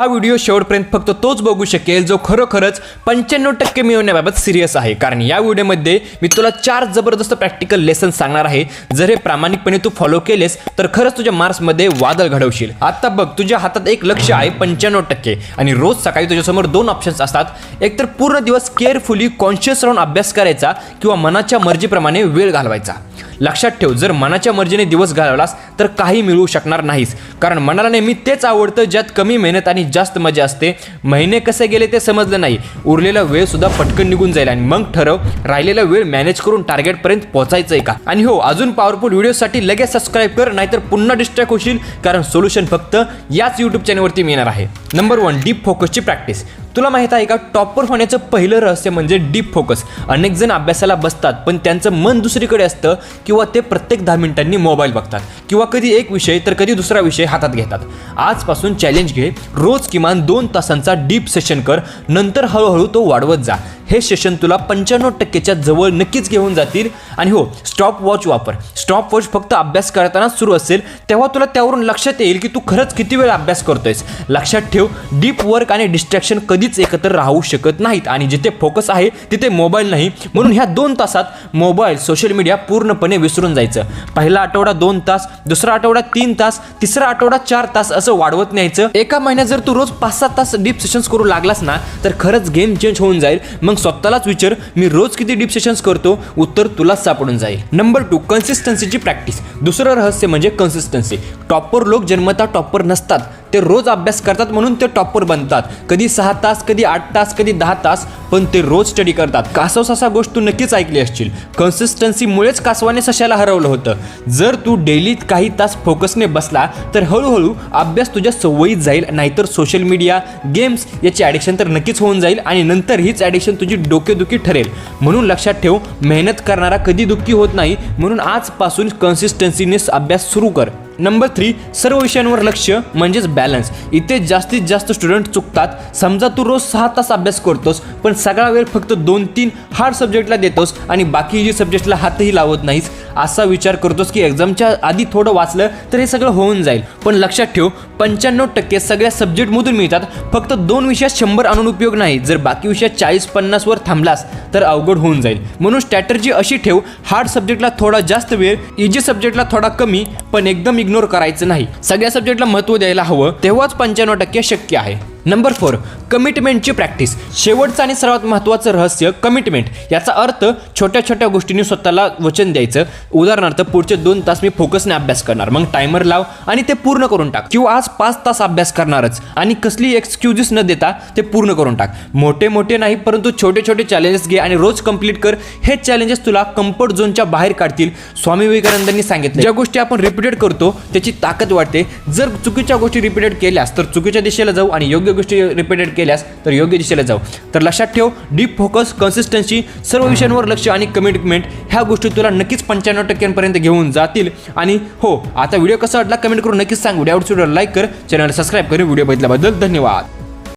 हा व्हिडिओ शेवटपर्यंत फक्त तोच बघू शकेल जो खरोखरच पंच्याण्णव टक्के मिळवण्याबाबत सिरियस आहे. कारण या व्हिडिओमध्ये मी तुला चार जबरदस्त प्रॅक्टिकल लेसन सांगणार आहे. जर हे प्रामाणिकपणे तू फॉलो केलेस तर खरंच तुझ्या मार्क्समध्ये वादळ घडवशील. आता बघ तुझ्या हातात एक लक्ष आहे पंच्याण्णव टक्के. आणि रोज सकाळी तुझ्यासमोर दोन ऑप्शन्स असतात. एक तर पूर्ण दिवस केअरफुली कॉन्शियस राहून अभ्यास करायचा किंवा मनाच्या मर्जीप्रमाणे वेळ घालवायचा. लक्षात ठेव जर मनाच्या मर्जीने दिवस घालवलास तर काही मिळवू शकणार नाहीस. कारण मनाला नेहमी तेच आवडतं ज्यात कमी मेहनत आणि जास्त मजा असते. महिने कसे गेले ते समजलं नाही. उरलेला वेळसुद्धा पटकन निघून जाईल आणि मग ठरव राहिलेला वेळ मॅनेज करून टार्गेटपर्यंत पोहोचायचं आहे का? आणि हो अजून पॉवरफुल व्हिडिओसाठी लगेच सबस्क्राईब कर नाहीतर पुन्हा डिस्ट्रॅक्ट होशील कारण सोल्युशन फक्त याच यूट्यूब चॅनलवरती मिळणार आहे. नंबर वन डीप फोकसची प्रॅक्टिस तुला माहीत आहे का टॉपर होण्याचं पहिलं रहस्य म्हणजे डीप फोकस. अनेक जण अभ्यासाला बसतात पण त्यांचं मन दुसरीकडे असतं किंवा ते प्रत्येक दहा मिनिटांनी मोबाईल बघतात किंवा कधी एक विषय तर कधी दुसरा विषय हातात घेतात. आजपासून चॅलेंज घे रोज किमान दोन तासांचा डीप सेशन कर नंतर हळूहळू तो वाढवत जा. हे सेशन तुला पंच्याण्णव टक्केच्या जवळ नक्कीच घेऊन जातील. आणि हो स्टॉप वॉच वापर. स्टॉप वॉच फक्त अभ्यास करतानाच सुरू असेल तेव्हा तुला त्यावरून लक्षात येईल की तू खरंच किती वेळ अभ्यास करतोयस. लक्षात ठेव डीप वर्क आणि डिस्ट्रॅक्शन कधीच एकत्र राहू शकत नाहीत. आणि जिथे फोकस आहे तिथे मोबाईल नाही. म्हणून ह्या दोन तासात मोबाईल सोशल मीडिया पूर्णपणे विसरून जायचं. पहिला आठवडा दोन तास दुसरा आठवडा तीन तास तिसरा आठवडा चार तास असं वाढवत न्यायचं. एका महिन्यात जर तू रोज पाच सात तास डीप सेशन्स करू लागलास ना तर खरंच गेम चेंज होऊन जाईल. मग स्वतःलाच विचार मी रोज किती डीप सेशन्स करतो उत्तर तुलाच सापडून जाईल. नंबर टू कन्सिस्टन्सीची प्रॅक्टिस दुसरं रहस्य म्हणजे कन्सिस्टन्सी टॉपर लोक जन्मता टॉपर नसतात. ते रोज अभ्यास करतात म्हणून ते टॉपर बनतात. कधी सहा तास कधी आठ तास कधी दहा तास पण ते रोज स्टडी करतात. कासव ससा गोष्ट तू नक्कीच ऐकली असशील. कन्सिस्टन्सीमुळेच कासवाने सशाला हरवलं होतं. जर तू डेली काही तास फोकसने बसला तर हळूहळू अभ्यास तुझ्या सवयीत जाईल नाहीतर सोशल मीडिया गेम्स याची ॲडिक्शन तर नक्कीच होऊन जाईल आणि नंतर हीच ॲडिक्शन तुझी डोकेदुखी ठरेल. म्हणून लक्षात ठेव मेहनत करणारा कधी दुःखी होत नाही. म्हणून आजपासून कन्सिस्टन्सीने अभ्यास सुरू कर. नंबर थ्री सर्व विषयांवर लक्ष म्हणजेच बॅलन्स इथे जास्तीत जास्त स्टुडंट चुकतात. समजा तू रोज सहा तास अभ्यास करतोस पण सगळा वेळ फक्त दोन तीन हार्ड सब्जेक्टला देतोस आणि बाकी जी सब्जेक्टला हातही लावत नाहीस असा विचार करतोस की एक्झामच्या आधी थोडं वाचलं तर हे सगळं होऊन जाईल. पण लक्षात ठेव पंच्याण्णव टक्के सगळ्या सब्जेक्टमधून मिळतात. फक्त दोन विषयात शंभर आणून उपयोग नाही. जर बाकी विषयात चाळीस पन्नासवर थांबलास तर अवघड होऊन जाईल. म्हणून स्ट्रॅटर्जी अशी ठेव हार्ड सब्जेक्टला थोडा जास्त वेळ इजी सब्जेक्टला थोडा कमी पण एकदम इग्नोर करायचं नाही. सगळ्या सब्जेक्टला महत्त्व द्यायला हवं तेव्हाच पंच्याण्णव टक्के शक्य आहे. नंबर फोर कमिटमेंटची प्रॅक्टिस. शेवटचं आणि सर्वात महत्त्वाचं रहस्य कमिटमेंट. याचा अर्थ छोट्या छोट्या गोष्टींनी स्वतःला वचन द्यायचं. उदाहरणार्थ पुढचे दोन तास मी फोकसने अभ्यास करणार. मग टायमर लाव आणि ते पूर्ण करून टाक. किंवा आज पाच तास अभ्यास करणारच. आणि कसली एक्सक्युजेस न देता ते पूर्ण करून टाक. मोठे मोठे नाही परंतु छोटे छोटे चॅलेंजेस घे आणि रोज कंप्लीट कर. हे चॅलेंजेस तुला कम्फर्ट झोनच्या बाहेर काढतील. स्वामी विवेकानंदांनी सांगितलं ज्या गोष्टी आपण रिपीटेड करतो त्याची ताकद वाढते. जर चुकीच्या गोष्टी रिपीटेड केल्यास तर चुकीच्या दिशेला जाऊ आणि योग्य गोष्टी रिपीटेड केल्यास तर योग्य दिशेला जाऊ. तर लक्षात ठेव डीप फोकस कन्सिस्टन्सी सर्व विषयांवर लक्ष आणि कमिटमेंट ह्या गोष्टी तुला नक्कीच पंच्याण्णव टक्क्यांपर्यंत घेऊन जातील. आणि हो आता व्हिडिओ कसा वाटला कमेंट करून नक्कीच सांग. व्हिडिओ लाईक कर चॅनल सबस्क्राईब कर. व्हिडिओ बघितल्याबद्दल धन्यवाद.